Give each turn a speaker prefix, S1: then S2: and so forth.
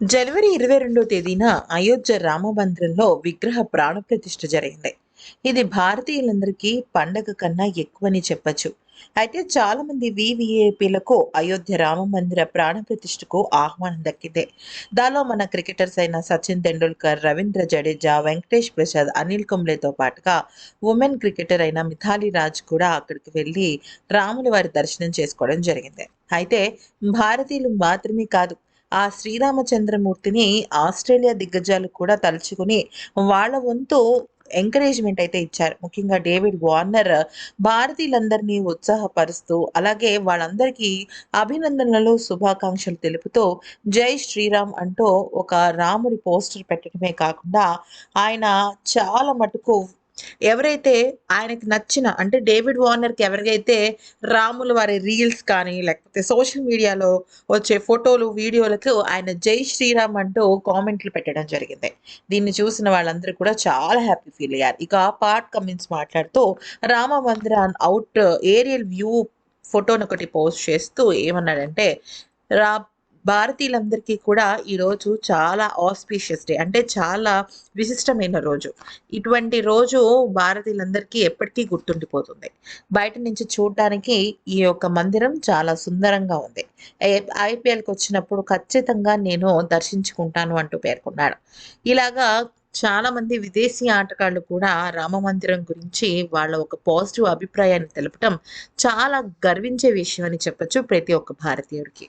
S1: జనవరి ఇరవై రెండో తేదీన అయోధ్య రామమందిరంలో విగ్రహ ప్రాణప్రతిష్ఠ జరిగింది. ఇది భారతీయులందరికీ పండగ కన్నా ఎక్కువని చెప్పొచ్చు. అయితే చాలా మంది వివిఐపీలకు అయోధ్య రామ మందిర ప్రాణప్రతిష్ఠకు ఆహ్వానం దక్కింది. దానిలో మన క్రికెటర్స్ అయిన సచిన్ తెండూల్కర్ రవీంద్ర జడేజా వెంకటేష్ ప్రసాద్ అనిల్ కుంబ్లేతో పాటుగా ఉమెన్ క్రికెటర్ అయిన మిథాలీ రాజ్ కూడా అక్కడికి వెళ్ళి రాముల వారి దర్శనం చేసుకోవడం జరిగింది. అయితే భారతీయులు మాత్రమే కాదు ఆ శ్రీరామచంద్రమూర్తిని ఆస్ట్రేలియా దిగ్గజాలు కూడా తలుచుకుని వాళ్ళ వంతు ఎంకరేజ్మెంట్ అయితే ఇచ్చారు. ముఖ్యంగా డేవిడ్ వార్నర్ భారతీయులందరినీ ఉత్సాహపరుస్తూ అలాగే వాళ్ళందరికీ అభినందనలు శుభాకాంక్షలు తెలుపుతూ జై శ్రీరామ్ అంటూ ఒక రాముడి పోస్టర్ పెట్టడమే కాకుండా ఆయన చాలా మటుకు ఎవరైతే ఆయనకి నచ్చిన అంటే డేవిడ్ వార్నర్కి ఎవరికైతే రాముల వారి రీల్స్ కానీ లేకపోతే సోషల్ మీడియాలో వచ్చే ఫోటోలు వీడియోలకు ఆయన జై శ్రీరామ్ అంటూ కామెంట్లు పెట్టడం జరిగింది. దీన్ని చూసిన వాళ్ళందరూ కూడా చాలా హ్యాపీ ఫీల్ అయ్యారు. ఇక పార్ట్ కమిన్స్ మాట్లాడుతూ రామ మందిర అవుట్ ఏరియల్ వ్యూ ఫోటోను ఒకటి పోస్ట్ చేస్తూ ఏమన్నాడంటే రా భారతీయులందరికీ కూడా ఈరోజు చాలా ఆస్పీషియస్ డే అంటే చాలా విశిష్టమైన రోజు. ఇటువంటి రోజు భారతీయులందరికీ ఎప్పటికీ గుర్తుండిపోతుంది. బయట నుంచి చూడటానికి ఈ యొక్క మందిరం చాలా సుందరంగా ఉంది. ఐపీఎల్కి వచ్చినప్పుడు ఖచ్చితంగా నేను దర్శించుకుంటాను అంటూ పేర్కొన్నాడు. ఇలాగా చాలా మంది విదేశీ ఆటగాళ్ళు కూడా రామ మందిరం గురించి వాళ్ళ ఒక పాజిటివ్ అభిప్రాయాన్ని తెలపటం చాలా గర్వించే విషయం అని చెప్పొచ్చు ప్రతి ఒక్క భారతీయుడికి.